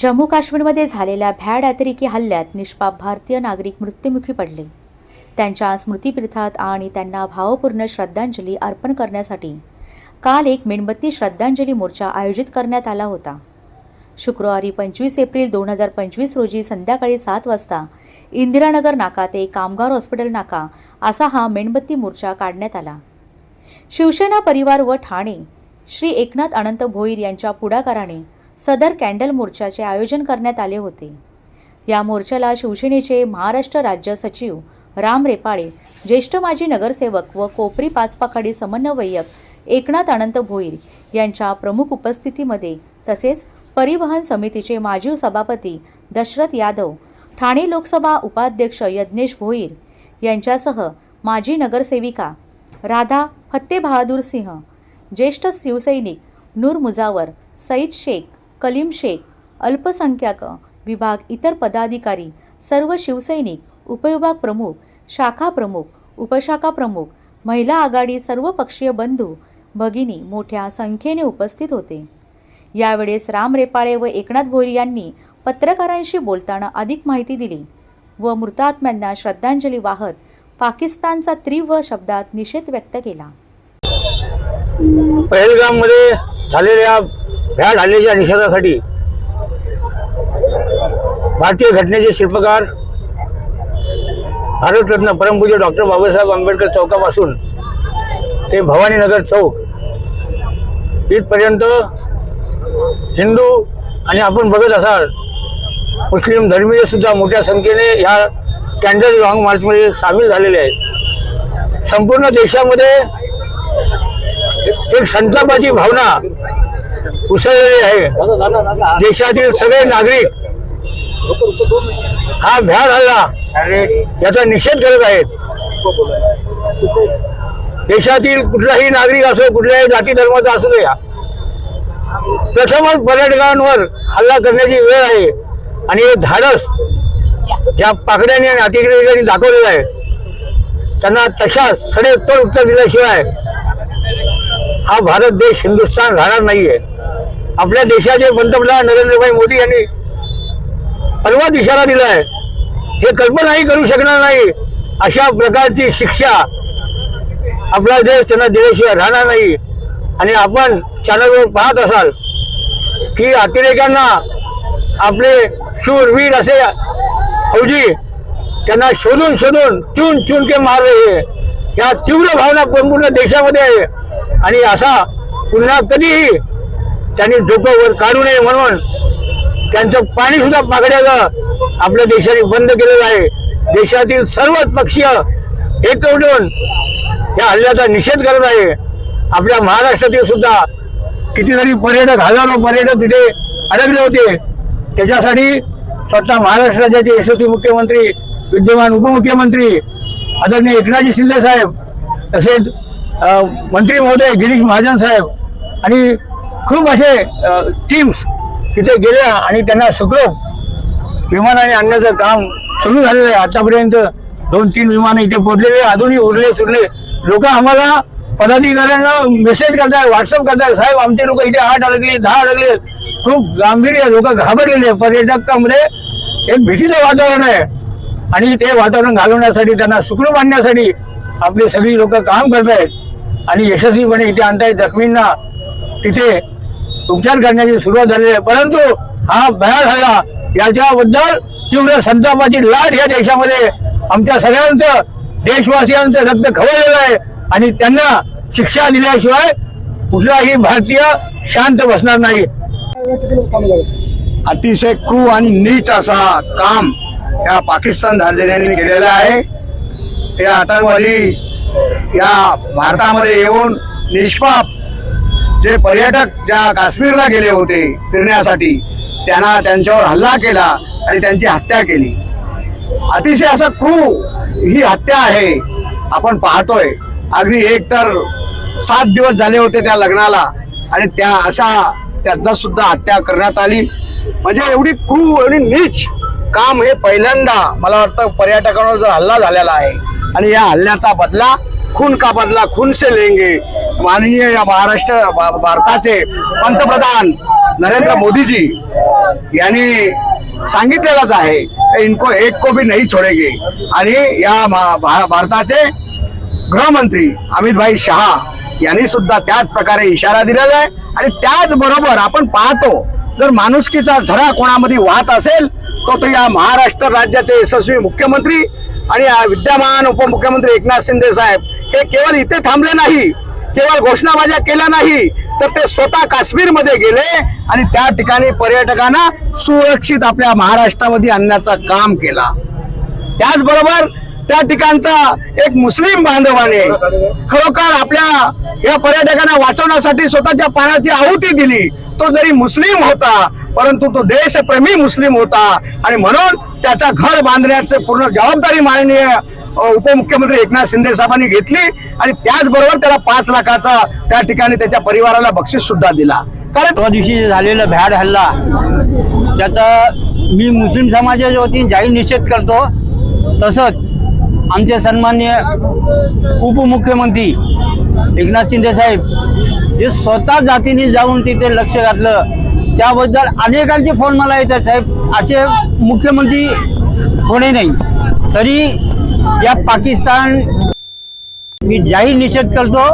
जम्मू काश्मीरमध्ये झालेल्या भ्याड अतिरेकी हल्ल्यात निष्पाप भारतीय नागरिक मृत्युमुखी पडले. त्यांच्या स्मृतीपीठात आणि त्यांना भावपूर्ण श्रद्धांजली अर्पण करण्यासाठी काल एक मेणबत्ती श्रद्धांजली मोर्चा आयोजित करण्यात आला होता. शुक्रवारी पंचवीस एप्रिल दोन हजार पंचवीस रोजी संध्याकाळी सात वाजता इंदिरानगर नाका ते कामगार हॉस्पिटल नाका असा हा मेणबत्ती मोर्चा काढण्यात आला. शिवसेना परिवार व ठाणे श्री एकनाथ अनंत भोईर यांच्या पुढाकाराने सदर कॅन्डल मोर्चाचे आयोजन करण्यात आले होते. या मोर्चाला शिवसेनेचे महाराष्ट्र राज्य सचिव राम रेपाळे ज्येष्ठ माजी नगरसेवक व कोपरी पाचपाखाडी समन्वयक एकनाथ अनंत भोईर यांच्या प्रमुख उपस्थितीमध्ये तसेच परिवहन समितीचे माजी सभापती दशरथ यादव ठाणे लोकसभा उपाध्यक्ष यज्ञेश भोईर यांच्यासह माजी नगरसेविका राधा फत्तेबहादूर सिंह ज्येष्ठ शिवसैनिक नूर मुजावर सईद शेख कलीम शेख अल्पसंख्याक विभाग इतर पदाधिकारी सर्व शिवसैनिक उपविभाग प्रमुख शाखा प्रमुख उपशाखा प्रमुख महिला आघाडी सर्व पक्षीय बंधू भगिनी मोठ्या संख्येने उपस्थित होते. यावेळेस राम रेपाळे व एकनाथ भोईर यांनी पत्रकारांशी बोलताना अधिक माहिती दिली व मृतात्म्यांना श्रद्धांजली वाहत पाकिस्तानचा तीव्र शब्दात निषेध व्यक्त केला. पहलगाममध्ये झालेल्या भ्याड हल्ल्याच्या निषेधासाठी भारतीय घटनेचे शिल्पकार भारतरत्न परमपूज्य डॉक्टर बाबासाहेब आंबेडकर चौकापासून ते भवानीनगर चौक इथपर्यंत हिंदू आणि आपण बघत असाल मुस्लिम धर्मीय सुद्धा मोठ्या संख्येने ह्या कॅन्डल लॉंग मार्चमध्ये सामील झालेले आहेत. संपूर्ण देशामध्ये एक संतापाची भावना उसळलेली आहे. देशातील सगळे नागरिक हा भ्याड हल्ला याचा निषेध करत आहेत. देशातील कुठलाही नागरिक असो कुठल्याही जाती धर्माचा असू द्या प्रथमच पर्यटकांवर हल्ला करण्याची वेळ आहे. आणि हे धाडस ज्या पाकड्यांनी आणि अतिक्रमिकांनी दाखवलेलं आहे त्यांना तशा सडेतोड उत्तर दिल्याशिवाय हा भारत देश हिंदुस्थान राहणार नाहीये. आपल्या देशाचे पंतप्रधान नरेंद्रभाई मोदी यांनी परवाच इशारा दिला आहे. हे कल्पनाही करू शकणार नाही. अशा प्रकारची शिक्षा आपला देश त्यांना दिल्याशिवाय राहणार नाही. आणि आपण चॅनलवर पाहत असाल की अतिरेक्यांना आपले शूरवीर असे फौजी त्यांना शोधून शोधून चून चून के मार रहे या तीव्र भावना पूर्ण देशामध्ये आहे. आणि असा पुन्हा कधीही त्यांनी डोकं काढू नये म्हणून त्यांचं पाणी सुद्धा पाकड्याचं आपल्या देशाने बंद केलेलं आहे. देशातील सर्वच पक्षीय एकवटून या हल्ल्याचा निषेध करत आहे. आपल्या महाराष्ट्रातील सुद्धा कितीतरी पर्यटक हजारो पर्यटक तिथे अडकले होते. त्याच्यासाठी स्वतः महाराष्ट्र राज्याचे यशस्वी मुख्यमंत्री विद्यमान उपमुख्यमंत्री आदरणीय एकनाथजी शिंदे साहेब तसेच मंत्री महोदय गिरीश महाजन साहेब आणि खूप असे टीम्स तिथे गेल्या आणि त्यांना सुखरूप विमानाने आणण्याचं काम सुरू झालेलं आहे. आतापर्यंत दोन तीन विमान इथे पोहोचलेले अजूनही उरले सुरले. लोक आम्हाला पदाधिकाऱ्यांना मेसेज करतात व्हॉट्सअप करतात साहेब आमचे लोक इथे आठ अडकले दहा अडकले. खूप गांभीर्य लोक घाबरलेले पर्यटकामध्ये एक भीतीचं वातावरण आहे. आणि ते वातावरण घालवण्यासाठी त्यांना सुखरूप आणण्यासाठी आपली सगळी लोक काम करत आहेत आणि यशस्वीपणे इथे आणतायत जखमींना. तिथे उपचार करण्याची सुरुवात झालेली आहे. परंतु हा भयाल हल्ला याच्याबद्दल तीव्र संतापाची लाट या देशामध्ये आमच्या सगळ्यांचं देशवासियांचं रक्त खवळलेलं आहे आणि त्यांना शिक्षा दिल्याशिवाय कुठलाही भारतीय शांत बसणार नाही. अतिशय क्रू आणि नीच असा काम या पाकिस्तान धार्जिण्यांनी केलेला आहे. या आतंकवादी या भारतामध्ये येऊन निष्पाप जे पर्यटक ज्या काश्मीरला गेले होते फिरण्यासाठी त्यांना त्यांच्यावर हल्ला केला आणि त्यांची हत्या केली. अतिशय असं क्रू ही हत्या आहे आपण पाहतोय. अगदी एक तर सात दिवस झाले होते त्या लग्नाला आणि त्या अशा त्यांचा सुद्धा हत्या करण्यात आली. म्हणजे एवढी क्रू एवढी नीच काम हे पहिल्यांदा मला वाटतं पर्यटकांवर जर हल्ला झालेला आहे आणि या हल्ल्याचा बदला खून का बदला खून से लेंगे माननीय या महाराष्ट्र भारताचे पंतप्रधान नरेंद्र मोदीजी यांनी सांगितलेलाच आहे इनको एक को भी नाही छोडेगे. आणि या भा- भारताचे गृहमंत्री अमित भाई शहा यांनी सुद्धा त्याच प्रकारे इशारा दिलेला आहे. आणि त्याचबरोबर आपण पाहतो जर माणुसकीचा झरा कोणामध्ये वाहत असेल तो तो या महाराष्ट्र राज्याचे यशस्वी मुख्यमंत्री आणि विद्यमान उपमुख्यमंत्री एकनाथ शिंदे साहेब हे केवळ इथे थांबले नाही केवळ घोषणाबाज्या केल्या नाही तर ते स्वतः काश्मीरमध्ये गेले आणि त्या ठिकाणी पर्यटकांना सुरक्षित आपल्या महाराष्ट्रामध्ये आणण्याचं काम केला. त्याचबरोबर त्या ठिकाणचा एक मुस्लिम बांधवाने खरोखर आपल्या या पर्यटकांना वाचवण्यासाठी स्वतःच्या पाण्याची आहुती दिली. तो जरी मुस्लिम होता परंतु तो देशप्रेमी मुस्लिम होता. आणि म्हणून त्याचा घर बांधण्याचे पूर्ण जबाबदारी माननीय उपमुख्यमंत्री एकनाथ शिंदे साहेबांनी घेतली आणि त्याचबरोबर त्याला पाच लाखाचा त्या ठिकाणी त्याच्या परिवाराला बक्षीस सुद्धा दिला. कारण परवा दिवशी झालेला भ्याड हल्ला त्याचा मी मुस्लिम समाजाच्या वतीने जाहीर निषेध करतो. तसंच आमचे सन्मान्य उपमुख्यमंत्री एकनाथ शिंदे साहेब जे स्वतः जातीने जाऊन तिथे लक्ष घातलं त्याबद्दल अनेकांचे फोन मला येतात साहेब. असे मुख्यमंत्री होणे नाही. तरी या पाकिस्तान मी जाहीर निषेध करतो.